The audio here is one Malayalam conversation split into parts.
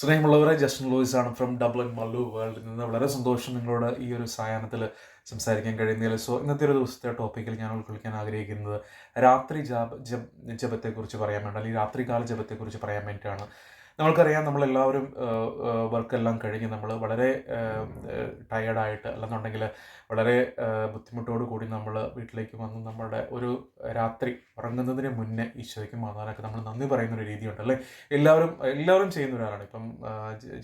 സ്നേഹമുള്ളവരെ ജസ്റ്റിൻ ലോയിസ് ആണ് ഫ്രം ഡബ്ലിൻ മല്ലു വേൾഡിൽ നിന്ന് വളരെ സന്തോഷം നിങ്ങളോട് ഈ ഒരു സായാഹ്നത്തിൽ സംസാരിക്കാൻ കഴിയുന്നതിൽ. സോ ഇന്നത്തെ ഒരു ദിവസത്തെ ടോപ്പിക്കിൽ ഞാൻ ഉൾക്കൊള്ളിക്കാൻ ആഗ്രഹിക്കുന്നത് രാത്രി ജാപ ജപ ജപത്തെക്കുറിച്ച് പറയാൻ വേണ്ടി അല്ലെങ്കിൽ രാത്രികാല ജപത്തെക്കുറിച്ച് പറയാൻ വേണ്ടിയിട്ടാണ്. നമ്മൾക്കറിയാം നമ്മളെല്ലാവരും വർക്കെല്ലാം കഴിഞ്ഞ് നമ്മൾ വളരെ ടയേർഡായിട്ട് അല്ലെന്നുണ്ടെങ്കിൽ വളരെ ബുദ്ധിമുട്ടോട് കൂടി നമ്മൾ വീട്ടിലേക്ക് വന്ന് നമ്മുടെ ഒരു രാത്രി ഉറങ്ങുന്നതിന് മുന്നേ ഈശോയ്ക്കും മാതാവിനൊക്കെ നമ്മൾ നന്ദി പറയുന്ന ഒരു രീതിയുണ്ട് അല്ലേ? എല്ലാവരും എല്ലാവരും ചെയ്യുന്ന ഒരാളാണ്. ഇപ്പം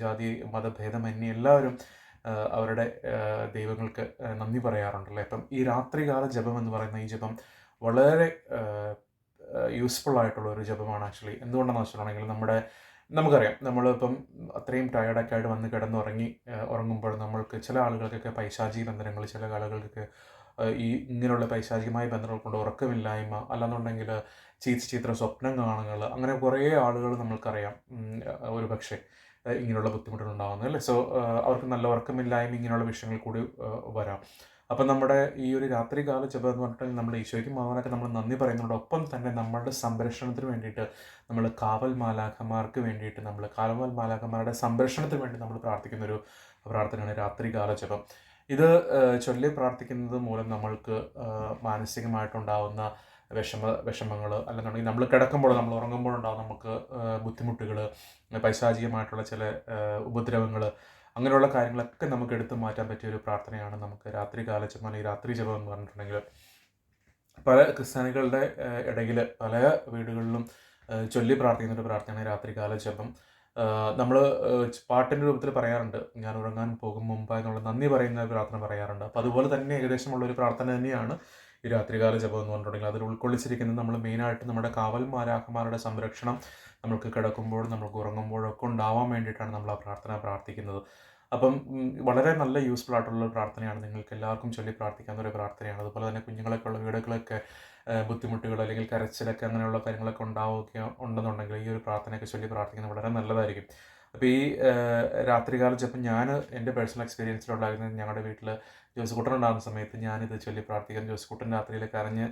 ജാതി മതഭേദമന്യേ എല്ലാവരും അവരുടെ ദൈവങ്ങൾക്ക് നന്ദി പറയാറുണ്ടല്ലേ അപ്പം ഈ രാത്രികാല ജപം എന്ന് പറയുന്ന ഈ ജപം വളരെ യൂസ്ഫുൾ ആയിട്ടുള്ള ഒരു ജപമാണ് ആക്ച്വലി. എന്തുകൊണ്ടാണെന്ന് വെച്ചിട്ടുണ്ടെങ്കിൽ നമ്മുടെ നമുക്കറിയാം. നമ്മളിപ്പം അത്രയും ടയർഡൊക്കെ ആയിട്ട് വന്ന് കിടന്നുറങ്ങി ഉറങ്ങുമ്പോൾ നമ്മൾക്ക് ചില ആളുകൾക്കൊക്കെ പൈശാചിക ബന്ധനങ്ങൾ ചില ആളുകൾക്കൊക്കെ ഈ ഇങ്ങനെയുള്ള പൈശാചികമായ ബന്ധങ്ങൾ കൊണ്ട് ഉറക്കമില്ലായ്മ അല്ലാന്നുണ്ടെങ്കിൽ ചീത്ത ചീത്ര സ്വപ്നം കാണുകൾ അങ്ങനെ കുറേ ആളുകൾ നമ്മൾക്കറിയാം. ഒരു പക്ഷേ ഇങ്ങനെയുള്ള ബുദ്ധിമുട്ടുകൾ ഉണ്ടാകുന്നത് അല്ലേ? സോ അവർക്ക് നല്ല ഉറക്കമില്ലായ്മ ഇങ്ങനെയുള്ള വിഷയങ്ങൾ കൂടി വരാം. അപ്പം നമ്മുടെ ഈ ഒരു രാത്രി രാത്രികാല ജപം എന്ന് പറഞ്ഞിട്ടുണ്ടെങ്കിൽ നമ്മൾ ഈശോയ്ക്ക് മാവാനൊക്കെ നമ്മൾ നന്ദി ഒപ്പം തന്നെ നമ്മളുടെ സംരക്ഷണത്തിന് വേണ്ടിയിട്ട് നമ്മൾ കാവൽ മാലാഖമാർക്ക് വേണ്ടിയിട്ട് നമ്മൾ കാവൽ മാലാഖമാരുടെ സംരക്ഷണത്തിന് വേണ്ടി നമ്മൾ പ്രാർത്ഥിക്കുന്ന ഒരു പ്രാർത്ഥനയാണ് രാത്രി രാത്രികാല ജപം. ഇത് ചൊല്ലി പ്രാർത്ഥിക്കുന്നത് മൂലം നമ്മൾക്ക് മാനസികമായിട്ടുണ്ടാവുന്ന വിഷമ വിഷമങ്ങൾ അല്ലെന്നുണ്ടെങ്കിൽ നമ്മൾ കിടക്കുമ്പോൾ നമ്മൾ ഉറങ്ങുമ്പോഴുണ്ടാവും നമുക്ക് ബുദ്ധിമുട്ടുകൾ പൈശാചികമായിട്ടുള്ള ചില ഉപദ്രവങ്ങൾ അങ്ങനെയുള്ള കാര്യങ്ങളൊക്കെ നമുക്ക് എടുത്തു മാറ്റാൻ പറ്റിയ ഒരു പ്രാർത്ഥനയാണ് നമുക്ക് രാത്രി കാലജപം അല്ലെങ്കിൽ രാത്രി ജപം എന്ന് പറഞ്ഞിട്ടുണ്ടെങ്കിൽ പല ക്രിസ്ത്യാനികളുടെ ഇടയിൽ പല വീടുകളിലും ചൊല്ലി പ്രാർത്ഥിക്കുന്ന ഒരു പ്രാർത്ഥനയാണ് രാത്രികാല ജപം നമ്മൾ പാട്ടിന്റെ രൂപത്തിൽ പറയാറുണ്ട് ഞാൻ ഉറങ്ങാൻ പോകും മുമ്പായി എന്നുള്ള നന്ദി പറയുന്ന പ്രാർത്ഥന പറയാറുണ്ട്. അപ്പോൾ അതുപോലെ തന്നെ ഏകദേശമുള്ള ഒരു പ്രാർത്ഥന തന്നെയാണ് ഈ രാത്രികാല ജപം എന്ന് പറഞ്ഞിട്ടുണ്ടെങ്കിൽ അതിൽ ഉൾക്കൊള്ളിച്ചിരിക്കുന്നത് നമ്മൾ മെയിനായിട്ട് നമ്മുടെ കാവൽ മാരാഖമാരുടെ സംരക്ഷണം നമുക്ക് കിടക്കുമ്പോൾ നമ്മൾക്ക് ഉറങ്ങുമ്പോഴൊക്കെ ഉണ്ടാവാൻ വേണ്ടിയിട്ടാണ് നമ്മൾ ആ പ്രാർത്ഥന പ്രാർത്ഥിക്കുന്നത്. അപ്പം വളരെ നല്ല യൂസ്ഫുൾ ആയിട്ടുള്ള പ്രാർത്ഥനയാണ് നിങ്ങൾക്ക് എല്ലാവർക്കും ചൊല്ലി പ്രാർത്ഥിക്കാവുന്ന ഒരു പ്രാർത്ഥനയാണ്. അതുപോലെ തന്നെ കുഞ്ഞുങ്ങളൊക്കെ ഉള്ള വീടുകളൊക്കെ ബുദ്ധിമുട്ടുകൾ അല്ലെങ്കിൽ കരച്ചിലൊക്കെ അങ്ങനെയുള്ള കാര്യങ്ങളൊക്കെ ഉണ്ടാവുകയോ ഉണ്ടെന്നുണ്ടെങ്കിൽ ഈ ഒരു പ്രാർത്ഥനയൊക്കെ ചൊല്ലി പ്രാർത്ഥിക്കുന്നത് വളരെ നല്ലതായിരിക്കും. അപ്പോൾ ഈ രാത്രികാല ജപ്പം ഞാൻ എന്റെ പേഴ്സണൽ എക്സ്പീരിയൻസിലുണ്ടായിരുന്നത് ഞങ്ങളുടെ വീട്ടിൽ ജോസ് കുട്ടൻ ഉണ്ടാകുന്ന സമയത്ത് ഞാനിത് ചൊല്ലി പ്രാർത്ഥിക്കാൻ ജോസുകുട്ടൻ രാത്രിയിൽ കരഞ്ഞ്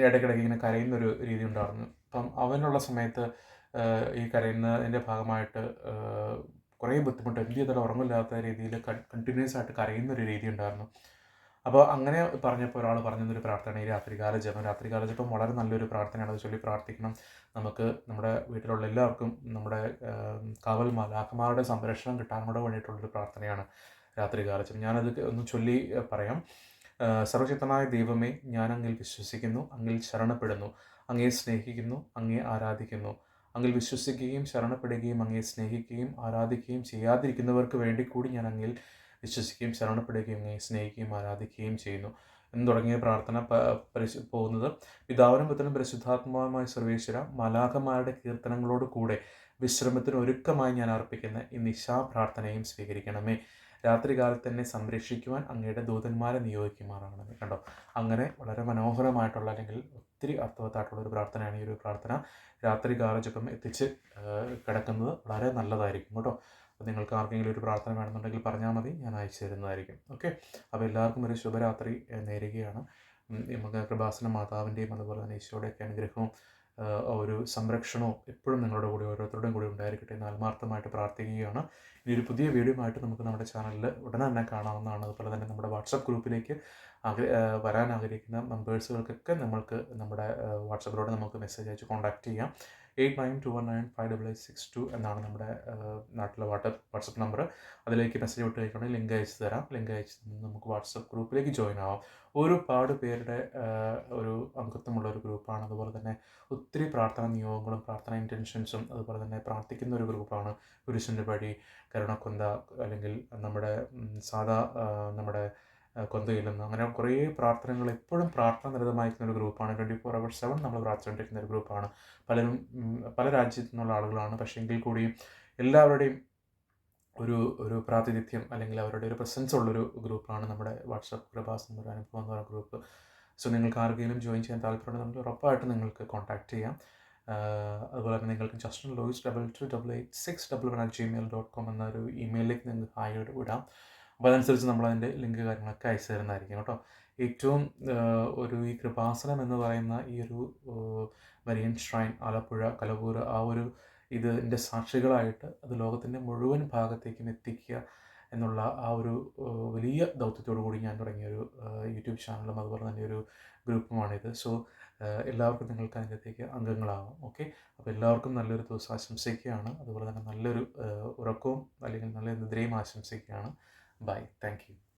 ഇടയ്ക്കിടയ്ക്ക് ഇങ്ങനെ കരയുന്ന ഒരു രീതി ഉണ്ടായിരുന്നു അപ്പം അവനുള്ള സമയത്ത് ഈ കരയുന്നതിന്റെ ഭാഗമായിട്ട് കുറേ ബുദ്ധിമുട്ട് എന്ത് ചെയ്താലും ഉറങ്ങില്ലാത്ത രീതിയിൽ കണ്ടിന്യൂസ് ആയിട്ട് കരയുന്ന ഒരു രീതി ഉണ്ടായിരുന്നു അപ്പോൾ അങ്ങനെ പറഞ്ഞപ്പോൾ ഒരാൾ പറഞ്ഞൊരു പ്രാർത്ഥന ഈ രാത്രികാല ജപം. രാത്രികാല ജപം വളരെ നല്ലൊരു പ്രാർത്ഥനയാണ്. ചൊല്ലി പ്രാർത്ഥിക്കണം. നമുക്ക് നമ്മുടെ വീട്ടിലുള്ള എല്ലാവർക്കും നമ്മുടെ കാവൽ മാലാക്കന്മാരുടെ സംരക്ഷണം കിട്ടാൻ കൂടെ വേണ്ടിയിട്ടുള്ളൊരു പ്രാർത്ഥനയാണ് രാത്രികാല ജപം. ഞാനത് ഒന്ന് ചൊല്ലി പറയാം. സർവശക്തനായ ദൈവമേ ഞാൻ അങ്ങിൽ വിശ്വസിക്കുന്നു അങ്ങിൽ ശരണപ്പെടുന്നു അങ്ങേ സ്നേഹിക്കുന്നു അങ്ങേ ആരാധിക്കുന്നു. അങ്ങിൽ വിശ്വസിക്കുകയും ശരണപ്പെടുകയും അങ്ങേ സ്നേഹിക്കുകയും ആരാധിക്കുകയും ചെയ്യാതിരിക്കുന്നവർക്ക് വേണ്ടി കൂടി ഞാൻ അങ്ങിൽ വിശ്വസിക്കുകയും ശരണപ്പെടുകയും സ്നേഹിക്കുകയും ആരാധിക്കുകയും ചെയ്യുന്നു എന്ന് തുടങ്ങിയ പ്രാർത്ഥന പരിശു പോകുന്നത്. പിതാവിനും പുത്രനും പരിശുദ്ധാത്മാവുമായ സർവേശ്വര മലാഖമാരുടെ കീർത്തനങ്ങളോട് കൂടെ വിശ്രമത്തിന് ഒരുക്കമായി ഞാൻ അർപ്പിക്കുന്ന ഈ നിശാ പ്രാർത്ഥനയും സ്വീകരിക്കണമേ. രാത്രികാലത്ത് തന്നെ സംരക്ഷിക്കുവാൻ അങ്ങയുടെ ദൂതന്മാരെ നിയോഗിക്കുമാറാകണമേ. കണ്ടോ? അങ്ങനെ വളരെ മനോഹരമായിട്ടുള്ള അല്ലെങ്കിൽ ഒത്തിരി അർത്ഥവത്തായിട്ടുള്ള ഒരു പ്രാർത്ഥനയാണ് ഈ ഒരു പ്രാർത്ഥന. രാത്രി കാലജപം എത്തിച്ച് കിടക്കുന്നത് വളരെ നല്ലതായിരിക്കും കേട്ടോ. അപ്പോൾ നിങ്ങൾക്ക് ആർക്കെങ്കിലും ഒരു പ്രാർത്ഥന വേണമെന്നുണ്ടെങ്കിൽ പറഞ്ഞാൽ മതി. ഞാൻ അയച്ചു തരുന്നതായിരിക്കും. ഓക്കെ? അപ്പോൾ എല്ലാവർക്കും ഒരു ശുഭരാത്രി നേരുകയാണ്. നമുക്ക് കൃപാസന മാതാവിന്റെയും അതുപോലെ തന്നെ ഈശോയുടെയൊക്കെ അനുഗ്രഹവും ഒരു സംരക്ഷണവും എപ്പോഴും നിങ്ങളുടെ കൂടെ ഓരോരുത്തരുടെയും കൂടെ ഉണ്ടായിരിക്കട്ടെ എന്ന് ആത്മാർത്ഥമായിട്ട് പ്രാർത്ഥിക്കുകയാണ്. ഇനി ഒരു പുതിയ വീഡിയോ ആയിട്ട് നമുക്ക് നമ്മുടെ ചാനലിൽ ഉടനെ തന്നെ കാണാവുന്നതാണ്. അതുപോലെ തന്നെ നമ്മുടെ വാട്സപ്പ് ഗ്രൂപ്പിലേക്ക് വരാൻ ആഗ്രഹിക്കുന്ന മെമ്പേഴ്സുകൾക്കൊക്കെ നമ്മൾക്ക് നമ്മുടെ വാട്സപ്പിലൂടെ നമുക്ക് മെസ്സേജ് അയച്ച് കോൺടാക്റ്റ് ചെയ്യാം. Eight nine two one nine five double eight six two എന്നാണ് നമ്മുടെ നാട്ടിലെ വാട്ടർ വാട്സപ്പ് നമ്പർ അതിലേക്ക് മെസ്സേജ് വിട്ട് കഴിക്കണമെങ്കിൽ ലിങ്ക് അയച്ചു തരാം. ലിങ്ക് അയച്ച് നമുക്ക് വാട്സപ്പ് ഗ്രൂപ്പിലേക്ക് ജോയിൻ ആവാം. ഒരുപാട് പേരുടെ ഒരു അംഗത്വമുള്ള ഒരു ഗ്രൂപ്പാണ്. അതുപോലെ തന്നെ ഒത്തിരി പ്രാർത്ഥന നിയോഗങ്ങളും പ്രാർത്ഥന ഇന്റൻഷൻസും അതുപോലെ തന്നെ പ്രാർത്ഥിക്കുന്ന ഒരു ഗ്രൂപ്പാണ് കുരിശന്റെ പടി കരുണക്കൊന്ത അല്ലെങ്കിൽ നമ്മുടെ സാധാ നമ്മുടെ ആ, കൊന്തയിലെന്ന് അങ്ങനെ കുറേ പ്രാർത്ഥനകൾ എപ്പോഴും പ്രാർത്ഥന നിരതമായിരിക്കുന്ന ഒരു ഗ്രൂപ്പാണ്. ട്വന്റി ഫോർ അവർ സെവൻ നമ്മൾ പ്രാർത്ഥിച്ചുകൊണ്ടിരിക്കുന്ന ഒരു ഗ്രൂപ്പാണ്. പലരും പല രാജ്യത്തു നിന്നുള്ള ആളുകളാണ്. പക്ഷേ എങ്കിൽ കൂടിയും എല്ലാവരുടെയും ഒരു ഒരു പ്രാതിനിധ്യം അല്ലെങ്കിൽ അവരുടെ ഒരു പ്രസൻസ് ഉള്ളൊരു ഗ്രൂപ്പാണ് നമ്മുടെ വാട്സപ്പ് കൃപാസം ഒരു അനുഭവം എന്ന് പറയുന്ന ഗ്രൂപ്പ്. സോ നിങ്ങൾക്ക് ആർക്കെങ്കിലും ജോയിൻ ചെയ്യാൻ താല്പര്യമുണ്ടെങ്കിൽ ഉറപ്പായിട്ട് നിങ്ങൾക്ക് കോൺടാക്റ്റ് ചെയ്യാം. അതുപോലെ തന്നെ നിങ്ങൾക്ക് Justin Lois double two double eight six double one at Gmail dot com എന്നൊരു ഇമെയിലിലേക്ക് നിങ്ങൾക്ക് ഹായോട് വിടാം. അപ്പോൾ അതനുസരിച്ച് നമ്മളതിന്റെ ലിങ്ക് കാര്യങ്ങളൊക്കെ അയച്ചു തരുന്നതായിരിക്കും കേട്ടോ. ഏറ്റവും ഒരു ഈ കൃപാസനം എന്ന് പറയുന്ന ഈ ഒരു വരിയൻ ഷ്രൈൻ ആലപ്പുഴ കലപൂര ആ ഒരു ഇതിന്റെ സാക്ഷികളായിട്ട് അത് ലോകത്തിന്റെ മുഴുവൻ ഭാഗത്തേക്കും എത്തിക്കുക എന്നുള്ള ആ ഒരു വലിയ ദൗത്യത്തോടു കൂടി ഞാൻ തുടങ്ങിയ ഒരു യൂട്യൂബ് ചാനലും അതുപോലെ തന്നെ ഒരു ഗ്രൂപ്പുമാണിത്. സോ എല്ലാവർക്കും നിങ്ങൾക്ക് അതിന്റെത്തേക്ക് അംഗങ്ങളാവാം. ഓക്കെ അപ്പോൾ എല്ലാവർക്കും നല്ലൊരു ദിവസം ആശംസിക്കുകയാണ്. അതുപോലെ തന്നെ നല്ലൊരു ഉറക്കവും അല്ലെങ്കിൽ നല്ല നിദ്രയും ആശംസിക്കുകയാണ്. Bye. Thank you.